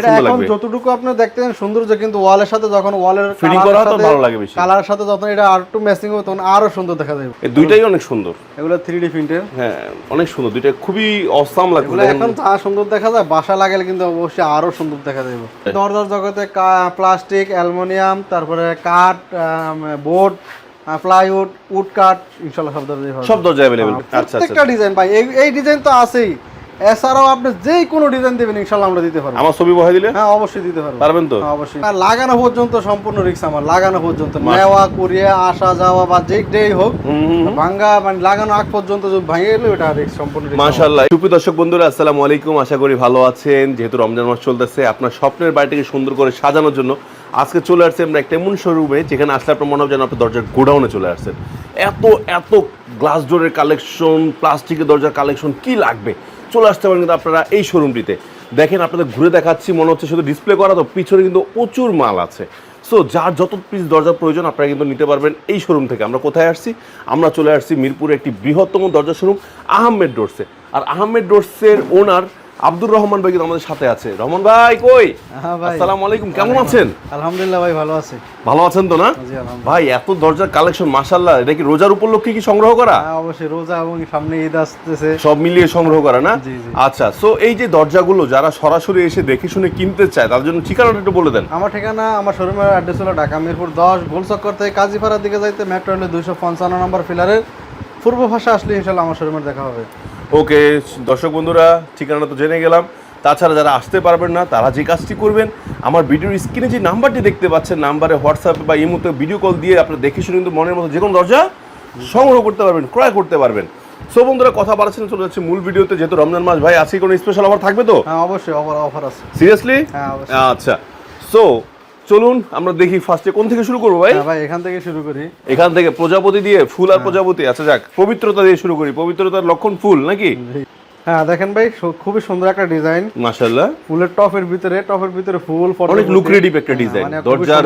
এখন যতটুকু আপনি দেখতেন সৌন্দর্য কিন্তু ওয়ালের সাথে যখন ওয়ালের Fitting করা হয় তো ভালো লাগে বেশি। কালার সাথে যখন এটা আর একটু ম্যাচিং হবে তখন আরও সুন্দর দেখা যাবে। এই দুইটাই অনেক সুন্দর। এগুলো থ্রি ডি প্রিন্টের হ্যাঁ অনেক সুন্দর। দুইটা খুবই অসাম এগুলো এখন যা সুন্দর দেখা যায় বাসা লাগালে কিন্তু অবশ্যই আরও সুন্দর দেখা যাবে। দরজার জগতে প্লাস্টিক অ্যালুমিনিয়াম তারপরে কাঠ বোর্ড প্লাইউড উড কাঠ ইনশাল্লাহ সব দরজাই হবে সব দরজা অ্যাভেলেবল আচ্ছা আচ্ছা প্রত্যেকটা ডিজাইন ভাই এই এই ডিজাইন তো আছেই। এছাড়াও আপনি যেই কোনো ডিজাইন দেবেন ইনশাল্লাহ আমরা দিতে পারব। আমার ছবি বহাই দিলে? হ্যাঁ অবশ্যই দিতে পারব। পারবেন তো? হ্যাঁ, অবশ্যই। আর লাগানো পর্যন্ত সম্পূর্ণ রিক্স আমার লাগানো পর্যন্ত। নেওয়া কুরিয়া আসা যাওয়া বা যে যেই হোক ভাঙ্গা মানে লাগানো আগ পর্যন্ত যদি ভাঙে গেলে ওটা রিক্স সম্পূর্ণ। মাশাআল্লাহ। সুপ্রিয় দর্শক বন্ধুরা আসসালামু আলাইকুম। আশা করি ভালো আছেন। যেহেতু রমজান মাস চলতেছে আপনার স্বপ্নের বাড়িটিকে সুন্দর করে সাজানোর জন্য আজকে চলে আসছে আমরা একটা এমন শোরুমে যেখানে আসলে আপনার মনে হবে যেন আপনার দরজার গোডাউনে চলে আসছেন। এত এত গ্লাস ডোরের কালেকশন প্লাস্টিকের দরজার কালেকশন কি লাগবে? চলে আসতে পারেন কিন্তু আপনারা এই শোরুমটিতে দেখেন আপনাদের ঘুরে দেখাচ্ছি, মনে হচ্ছে শুধু ডিসপ্লে করা, তো পিছনে কিন্তু প্রচুর মাল আছে। সো যার যত পিস দরজার প্রয়োজন, আপনারা কিন্তু নিতে পারবেন এই শোরুম থেকে। আমরা কোথায় আসছি? আমরা চলে আসছি মিরপুরে একটি বৃহত্তম দরজা শোরুম আহমেদ ডোরসে আর আহমেদ ডোরসের ওনার আব্দুর রহমান ভাই কিন্তু আমাদের সাথে আছে। রহমান ভাই কই? হ্যাঁ আসসালামু আলাইকুম কেমন আছেন? আলহামদুলিল্লাহ ভাই ভালো আছে। ভালো আছেন তো না? ভাই এত দরজার কালেকশন মাশাল্লাহ এটা কি রোজার উপলক্ষে কি সংগ্রহ করা? হ্যাঁ অবশ্যই রোজা এবং সামনে ঈদ আসতেছে। সব মিলিয়ে সংগ্রহ করা না। আচ্ছা সো এই যে দরজাগুলো যারা সরাসরি এসে দেখে শুনে কিনতে চায় তার জন্য ঠিকানাটা একটু বলে দেন। আমার ঠিকানা আমার শোরুমের অ্যাড্রেস হলো ঢাকা মিরপুর দশ গোলচক্কর থেকে কাজীপাড়ার দিকে যাইতে মেট্রো রেলের দুইশো পঞ্চান্ন নম্বর ফিলারের পূর্ব ভাষা আসলে ইনশাল্লাহ আমার শোরুমের দেখা হবে। ওকে দর্শক বন্ধুরা ঠিকানাটা তো জেনে গেলাম। তাছাড়া যারা আসতে পারবেন না তারা যে কাজটি করবেন আমার ভিডিওর স্ক্রিনে যে নাম্বারটি দেখতে পাচ্ছেন নাম্বারে হোয়াটসঅ্যাপে বা ইমোতে ভিডিও কল দিয়ে আপনারা দেখে শুনে কিন্তু মনের মতো যে কোনো দরজা সংগ্রহ করতে পারবেন ক্রয় করতে পারবেন। সো বন্ধুরা কথা বাড়াচ্ছেন চলে যাচ্ছে মূল ভিডিওতে যেহেতু রমজান মাস ভাই আজকে কোনো স্পেশাল অফার থাকবে তো? হ্যাঁ অবশ্যই অফার অফার আছে। সিরিয়াসলি হ্যাঁ আচ্ছা। সো চলুন আমরা দেখি ফার্স্টে কোন থেকে শুরু করব ভাই? হ্যাঁ ভাই এখান থেকে শুরু করি। এখান থেকে প্রজাপতি দিয়ে ফুল আর প্রজাপতি। আচ্ছা যাক পবিত্রতা দিয়ে শুরু করি। পবিত্রতার লক্ষণ ফুল নাকি? হ্যাঁ দেখেন ভাই খুবই সুন্দর একটা ডিজাইন। মাশাল্লাহ ফুলের টপের ভিতরে টপের ভিতরে ফুল অনেক। লুক্রেটিভ একটা ডিজাইন মানে দরজার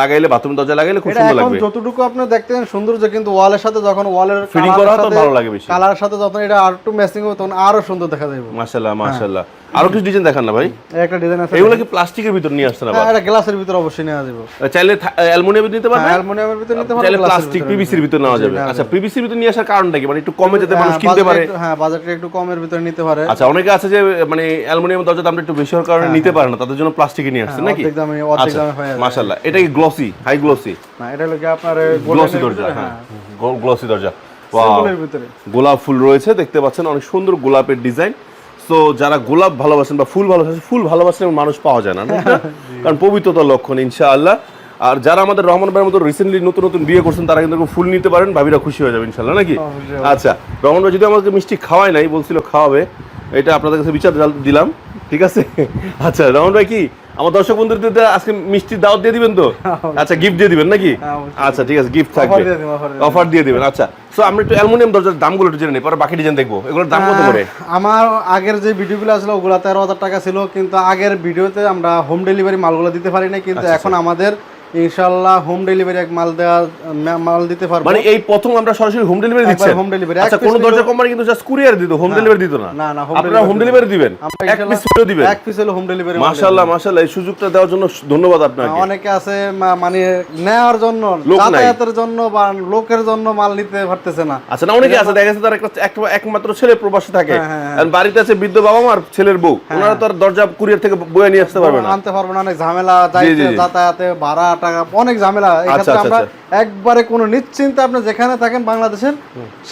লাগাইলে বাথরুম দরজা লাগাইলে খুব সুন্দর এখন লাগবে। যতটুকু আপনি দেখতেন সৌন্দর্য কিন্তু ওয়ালের সাথে যখন ওয়ালের Fitting করা হয় তো ভালো লাগে বেশি। কালার সাথে যখন এটা আর একটু ম্যাচিং হবে তখন আরও সুন্দর দেখা যাবে। মাশাল্লাহ মাশাল্লাহ আরও কিছু ডিজাইন দেখান না ভাই। একটা ডিজাইন আছে এগুলো কি প্লাস্টিকের ভিতর নিয়ে আসছেন আবার? হ্যাঁ এটা গ্লাসের ভিতরে অবশ্যই নেওয়া যাবে। চাইলে অ্যালুমিনিয়ামের নিতে পারবেন? অ্যালুমিনিয়ামের ভিতরে নিতে পারবেন চাইলে প্লাস্টিক পিভিসির ভিতর নেওয়া যাবে। আচ্ছা পিভিসির ভিতর নিয়ে আসার কারণটা কি? মানে একটু কমে যাতে মানুষ হ্যাঁ, কিনতে পারে। হ্যাঁ বাজারটা একটু কমের ভিতরে নিতে পারে। আচ্ছা অনেকে আছে যে মানে অ্যালুমিনিয়াম দরজা দামটা একটু বেশি হওয়ার কারণে নিতে পারে না তাদের জন্য প্লাস্টিকে নিয়ে আসছে হ্যাঁ, নাকি? অর্ধেক দামে অর্ধেক আচ্ছা দামে হয়ে যায় মাশাল্লাহ এটা কি গ্লসি হাই গ্লসি না এটা হলো কি আপনার গ্লসি দরজা হ্যাঁ। গ্লসি দরজা. ভিতরে। গোলাপ ফুল রয়েছে দেখতে পাচ্ছেন অনেক সুন্দর গোলাপের ডিজাইন তো যারা গোলাপ ভালোবাসেন বা ফুল ভালোবাসেন ফুল ভালোবাসেন এবং মানুষ পাওয়া যায় না না? কারণ পবিত্রতার লক্ষণ ইনশাআল্লাহ। আর যারা আমাদের রহমান ভাইয়ের মতো রিসেন্টলি নতুন নতুন বিয়ে করছেন তারা কিন্তু ফুল নিতে পারেন ভাবিরা খুশি হয়ে যাবে ইনশাল্লাহ নাকি? আচ্ছা রহমান ভাই যদি আমাকে মিষ্টি খাওয়ায় নাই বলছিল খাওয়াবে এটা আপনাদের কাছে বিচার দিলাম ঠিক আছে? আচ্ছা রহমান ভাই কি আমার দর্শক বন্ধুদের আজকে মিষ্টি দাওয়াত দিয়ে দিবেন তো? আচ্ছা গিফট দিয়ে দিবেন নাকি? হ্যাঁ, আচ্ছা ঠিক আছে গিফট থাকবে। অফার দিয়ে দিবেন আচ্ছা। সো আমরা একটু অ্যালুমিনিয়াম দরজার দামগুলো একটু জেনে নিই পরে বাকি ডিজাইন দেখব। এগুলোর দাম কত করে? আমার আগের যে ভিডিওগুলো আসলো ওগুলো তেরো হাজার টাকা ছিল কিন্তু আগের ভিডিওতে আমরা হোম ডেলিভারি মালগুলো দিতে পারি না কিন্তু আচ্ছা, এখন আমাদের ইনশাল্লাহ হোম ডেলিভারি এক মাল দেওয়া মাল দিতে পারব। মানে এই প্রথম আমরা সরাসরি হোম ডেলিভারি home delivery, এক আচ্ছা কোন দরজা কোম্পানি কিন্তু জাস্ট কুরিয়ার দিত হোম ডেলিভারি দিত না। না, না, আপনারা হোম ডেলিভারি দিবেন? এক পিস দিবেন? এক পিস হলো হোম ডেলিভারি মাশাআল্লাহ মাশাআল্লাহ এই সুযোগটা দেওয়ার জন্য ধন্যবাদ আপনাকে। অনেকে আছে মানে নেওয়ার জন্য যাতায়াতের জন্য বা লোকের জন্য মাল নিতে পারতেছে না। আচ্ছা না অনেকে আছে দেখা যাচ্ছে তার একটা একমাত্র ছেলে প্রবাসে থাকে। হ্যাঁ, হ্যাঁ, আর বাড়িতে আছে বৃদ্ধ বাবা মা আর ছেলের বউ। ওনারা তো আর দরজা কুরিয়ার থেকে বয়ে নিয়ে আসতে পারবে না। আনতে পারব না অনেক ঝামেলা যাতায়াতে ভাড়া টাকা অনেক ঝামেলা। এক্ষেত্রে আচ্ছা, আমরা একবারে কোনো নিশ্চিন্তে আপনি যেখানে থাকেন বাংলাদেশের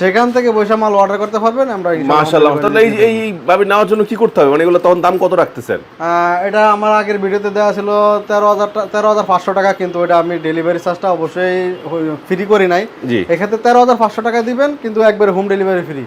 সেখান থেকে বৈশা মাল অর্ডার করতে পারবেন আমরা মাশাআল্লাহ। তাহলে এই এই ভাবে নেওয়ার জন্য কি করতে হবে? মানে এগুলো তখন দাম কত রাখতেছেন? এটা আমার আগের ভিডিওতে দেওয়া ছিল তেরো হাজার তেরো হাজার পাঁচশো টাকা কিন্তু ওটা আমি ডেলিভারি চার্জটা অবশ্যই ফ্রি করি নাই। এক্ষেত্রে তেরো হাজার পাঁচশো টাকা দিবেন কিন্তু একবারে হোম ডেলিভারি ফ্রি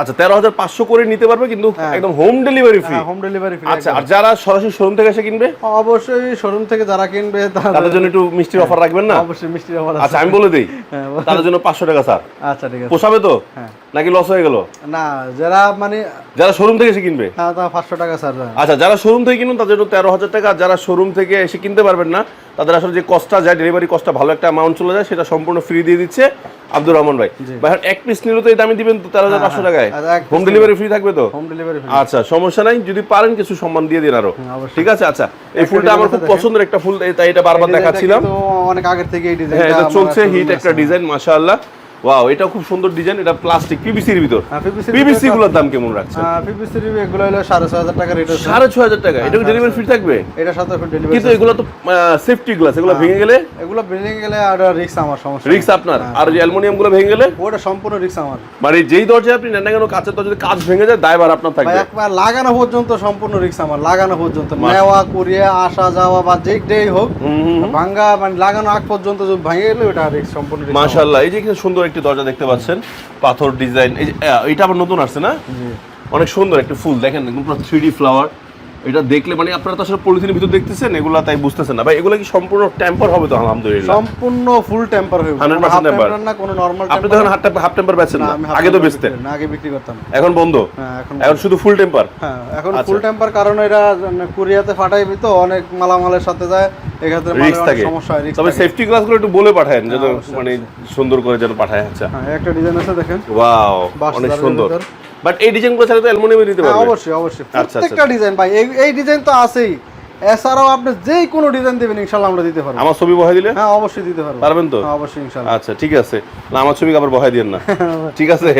আচ্ছা তেরো হাজার পাঁচশো করে নিতে পারবে কিন্তু একদম home delivery free home delivery free আচ্ছা আর যারা সরাসরি শোরুম থেকে এসে কিনবে? অবশ্যই শোরুম থেকে যারা কিনবে তাদের তাদের জন্য একটু মিষ্টির অফার রাখবেন না? অবশ্যই মিষ্টির অফার আচ্ছা আমি বলে দিই হ্যাঁ, তাদের জন্য পাঁচশো টাকা স্যার। আচ্ছা ঠিক আছে। পোষাবে তো? হ্যাঁ। নাকি লস হয়ে গেল? না যারা মানে যারা শোরুম থেকে এসে কিনবে? হ্যাঁ তা পাঁচশো টাকা স্যার আচ্ছা যারা শোরুম থেকে কিনুন তাদের জন্য তেরো হাজার টাকা। যারা শোরুম থেকে এসে কিনতে পারবেন না তাদের আসলে যে কস্টটা যায় ডেলিভারি কস্টটা ভালো একটা অ্যামাউন্ট চলে যায় সেটা সম্পূর্ণ ফ্রি দিয়ে দিচ্ছে। আব্দুর রহমান ভাই। ভাই এক পিস নিলে তো এই দামে দিবেন তো তেরো হাজার পাঁচশো টাকায়। এক piece হোম ডেলিভারি ফ্রি থাকবে তো? হোম ডেলিভারি আচ্ছা সমস্যা নাই যদি পারেন কিছু সম্মান দিয়ে দিন আরও। ঠিক আছে? আচ্ছা এই ফুলটা আমার খুব পছন্দের একটা ফুল তাই এটা বারবার দেখাচ্ছিলাম। অনেক আগের থেকে এই হ্যাঁ এটা চলছে হিট একটা ডিজাইন মাশাআল্লাহ। ওয়াও এটা খুব সুন্দর ডিজাইন এটা প্লাস্টিক পিভিসির ভিতর। হ্যাঁ, পিভিসি গুলোর দাম কেমন রাখছে পিপিসি এগুলো হলো সাড়ে ছয় হাজার টাকা রেট আছে সাড়ে ছয় হাজার টাকা? এটা ডেলিভারি ফ্রি থাকবে? এটার সাথে ডেলিভারি কিন্তু এগুলো তো সেফটি গ্লাস এগুলো হ্যাঁ। ভেঙে গেলে? এগুলো ভেঙে গেলে আর রিক্স আমার সমস্যা রিক্স আপনার? হ্যাঁ। আর যে অ্যালুমিনিয়ামগুলো ভেঙে গেলে? ওটা সম্পূর্ণ রিক্স আমার। মানে যেই দরজায় আপনি নেন না কেন কাঁচের দরজা যদি কাঁচ ভেঙে যায় দায়ভার আপনার থাকবে। একবার লাগানো পর্যন্ত সম্পূর্ণ রিক্স আমার লাগানো পর্যন্ত। নেওয়া কুরিয়া আসা যাওয়া বা যে ডেই হোক ভাঙ্গা মানে লাগানো আগ পর্যন্ত যদি ভেঙে গেলে ওটা রিক্স সম্পূর্ণ মাশাআল্লাহ এই যে সুন্দর একটি দরজা দেখতে পাচ্ছেন। পাথর ডিজাইন এই এটা আবার নতুন আসছে না? অনেক সুন্দর একটা ফুল। দেখেন পুরো থ্রি ডি ফ্লাওয়ার এটা দেখলে মানে আপনারা তো আসলে পলিথিনের ভিতর দেখতেছেন এগুলা তাই বুঝতেছেন না। ভাই এগুলো কি সম্পূর্ণ টেম্পার হবে তো আলহামদুলিল্লাহ? সম্পূর্ণ ফুল টেম্পার হয়ে 100% temper। না কোনো নরমাল আপনি তো এখন হাফ হাফ টেম্পার বেচেন না আগে তো বেচতেন। না আগে বিক্রি করতাম। এখন বন্ধ? হ্যাঁ এখন শুধু ফুল টেম্পার হ্যাঁ এখন। ফুল টেম্পার কারণ এরা কুরিয়াতে ফাটাইবি তো অনেক মালামালের সাথে যায় এক্ষেত্রে রিস্ক থাকে। তবে সেফটি গ্লাসগুলো একটু বলে পাঠায়েন যেন হ্যাঁ, মানে সুন্দর করে যেন পাঠায় আচ্ছা। হ্যাঁ একটা ডিজাইন আছে দেখেন। ওয়াও অনেক সুন্দর। বাট এই ডিজাইনগুলো ছাড়া তো অ্যালুমিনিয়ামে দিতে হ্যাঁ, পারবে। অবশ্যই অবশ্যই। আচ্ছা, প্রত্যেকটা ডিজাইন ভাই এই এই ডিজাইন তো আছেই। এছাড়াও আপনি যেই কোনো ডিজাইন দেবেন ইনশাল্লাহ আমরা দিতে পারব। আমার ছবি বহাই দিলে? হ্যাঁ অবশ্যই দিতে পারব। পারবেন তো? হ্যাঁ, অবশ্যই ইনশাল্লাহ আচ্ছা ঠিক আছে। না আমার ছবি আবার বহাই দিয়েন না। ঠিক আছে?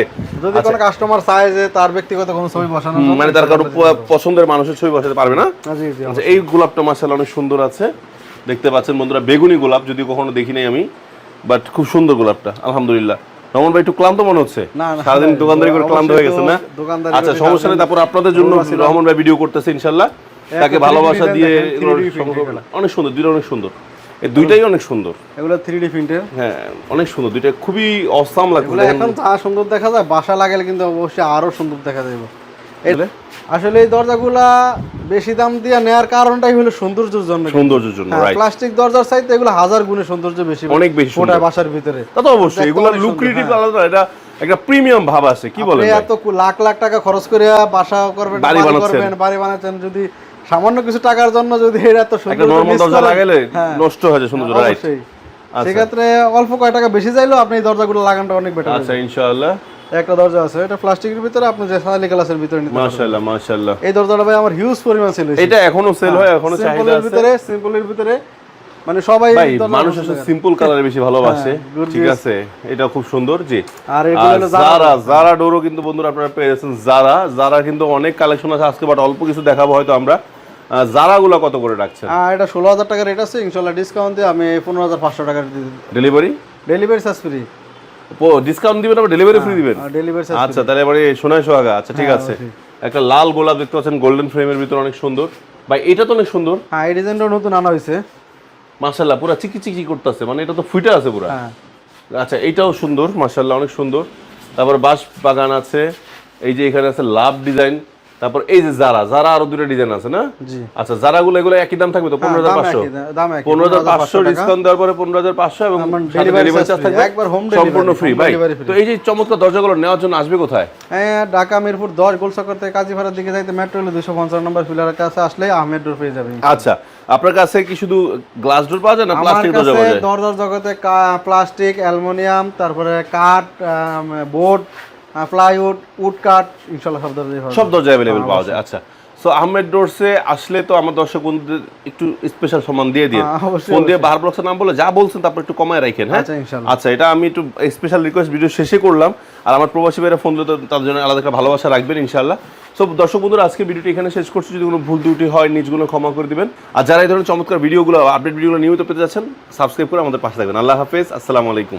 যদি কোনো কাস্টমার চায় যে তার ব্যক্তিগত কোনো ছবি বসানো মানে তার কারও পছন্দের মানুষের ছবি বসাতে পারবে না? জি জি আচ্ছা এই গোলাপটা মাসাল্লাহ অনেক সুন্দর আছে। দেখতে পাচ্ছেন বন্ধুরা বেগুনি গোলাপ যদি কখনো দেখি নাই আমি বাট খুব সুন্দর গোলাপটা আলহামদুলিল্লাহ। রমন ভাই একটু ক্লান্ত মনে হচ্ছে? সারাদিন দোকানদারি করে ক্লান্ত হয়ে গেছে না? আচ্ছা সমস্যা নেই তারপর আপনাদের জন্য রহমান ভাই ভিডিও করতেছে ইনশাল্লাহ? তাকে ভালোবাসা দিয়ে দেখেন, এগুলোর 3D সংগ্রহ print করেন। অনেক সুন্দর দুইটা অনেক সুন্দর। এই দুইটাই অনেক সুন্দর। এগুলো থ্রি ডি প্রিন্টের হ্যাঁ অনেক সুন্দর দুইটা খুবই অসাম লাগবে এখন যা সুন্দর দেখা যায় বাসা লাগালে কিন্তু অবশ্যই আরও সুন্দর দেখা যাবে? আসলে? এই দরজাগুলা বেশি দাম দিয়ে কারণটাই হলো সৌন্দর্যের জন্য সৌন্দর্যের জন্য প্লাস্টিক দরজার চাইতে এগুলো হাজার গুণে সৌন্দর্য বেশি অনেক বেশি বাসার ভিতরে। তা তো অবশ্যই এগুলো হ্যাঁ। আলাদা এটা একটা প্রিমিয়াম ভাব আছে কি বলেন এত লাখ লাখ টাকা খরচ করে বাসা করবেন বাড়ি বাড়ি করবেন বাড়ি বানাচ্ছেন যদি সামান্য কিছু টাকার জন্য যদি এটা সুন্দর নরমাল দরজা লাগালে হ্যাঁ, নষ্ট হয়ে যায় সুন্দর রাইট আচ্ছা। সেক্ষেত্রে অল্প কয় টাকা বেশি চাইলেও আপনি এই দরজাগুলো লাগানোটা অনেক বেটার আচ্ছা ইনশাআল্লাহ। একটা দরজা আছে এটা প্লাস্টিকের ভিতরে আপনি যে সালি গ্লাসের ভিতরে নিতে। মাশাআল্লাহ মাশাআল্লাহ। এই দরজাটা ভাই আমার হিউজ পরিমাণ ছিল এটা এখনও সেল হয় এখনও চাহিদা আছে। ভিতরে সিম্পলের ভিতরে মানে সবাই ভাই মানুষ আসলে সিম্পল কালারে বেশি ভালোবাসে। হ্যাঁ, ঠিক আছে এটা খুব সুন্দর জি। আর এগুলো হলো জারা জারা ডোরও কিন্তু বন্ধুরা আপনারা পেয়ে যাচ্ছেন জারা জারা কিন্তু অনেক কালেকশন আছে আজকে বাট অল্প কিছু দেখাবো হয়তো আমরা। জারা গুলা কত করে রাখছেন? হ্যাঁ এটা ষোলো হাজার টাকা রেট আছে ইনশাল্লাহ ডিসকাউন্ট দিয়ে আমি পনেরো হাজার পাঁচশো টাকা delivery delivery charge free discount দিবেন আবার ডেলিভারি ফ্রি দিবেন। ডেলিভারি আচ্ছা তাহলে এবারে সোনায় সোহাগা। আচ্ছা ঠিক হ্যাঁ, আছে। একটা লাল গোলাপ দেখতে পাচ্ছেন গোল্ডেন ফ্রেমের ভিতর অনেক সুন্দর। ভাই এটা তো অনেক সুন্দর। হ্যাঁ এই ডিজাইনটা নতুন আনা হয়েছে। মার্শাল্লাহ পুরা চিকি চিকি করতেছে মানে এটা তো ফুটে আছে পুরা। হ্যাঁ। আচ্ছা এটাও সুন্দর মাশাল্লাহ অনেক সুন্দর। তারপর বাঁশ বাগান আছে। এই যে এখানে আছে লাভ ডিজাইন। তারপর এই যে জারা জারা আরও দুটো ডিজাইন আছে না? আচ্ছা জারাগুলো এগুলো একই দাম থাকবে তো? পনেরো হাজার পাঁচশো? পনেরো হাজার পাঁচশো ডিসকাউন্ট দেওয়ার পরে পনেরো হাজার পাঁচশো এবং থাকবে একবার সম্পূর্ণ ফ্রি ভাই। তো এই যে চমৎকার দরজাগুলো নেওয়ার জন্য আসবে কোথায়? হ্যাঁ ঢাকা মিরপুর দশ গোলচক্কর থেকে কাজীপাড়ার দিকে যাইতে মেট্রো হলে দুশো পঞ্চান্ন নম্বর ফিলারের কাছে আসলে আহমেদ ডোর পেয়ে যাবেন আচ্ছা আপনার কাছে কি শুধু গ্লাস ডোর পাওয়া যায় না প্লাস্টিক দরজা পাওয়া যায় দরজার জগতে প্লাস্টিক অ্যালুমিনিয়াম তারপরে কাঠ বোর্ড প্লাইউড উড কাঠ সব দরজাই হবে সব দরজা অ্যাভেলেবেল পাওয়া যায় আচ্ছা। সো আহমেদ ডোরসে আসলে তো আমার দর্শক বন্ধুদের একটু স্পেশাল সম্মান দিয়ে দিন হ্যাঁ, ফোন দিয়ে বাহার ব্লগসের নাম বলে যা বলছেন তারপর একটু কমায় রাখেন হ্যাঁ? আচ্ছা, আচ্ছা এটা আমি একটু স্পেশাল রিকোয়েস্ট ভিডিও শেষে করলাম। আর আমার প্রবাসী ভাইরা ফোন দিলে তো তাদের জন্য আলাদা একটা ভালোবাসা রাখবেন ইনশাল্লাহ সো দর্শক বন্ধুরা আজকে ভিডিওটি এখানে শেষ করছি। যদি কোনো ভুল ত্রুটি হয় নিজগুলো ক্ষমা করে দিবেন। আর যারা এই ধরনের চমৎকার ভিডিওগুলো আপডেট ভিডিওগুলো নিয়মিত পেতে যাচ্ছেন সাবস্ক্রাইব করে আমাদের পাশে থাকবেন। আল্লাহ হাফেজ আসসালামু আলাইকুম।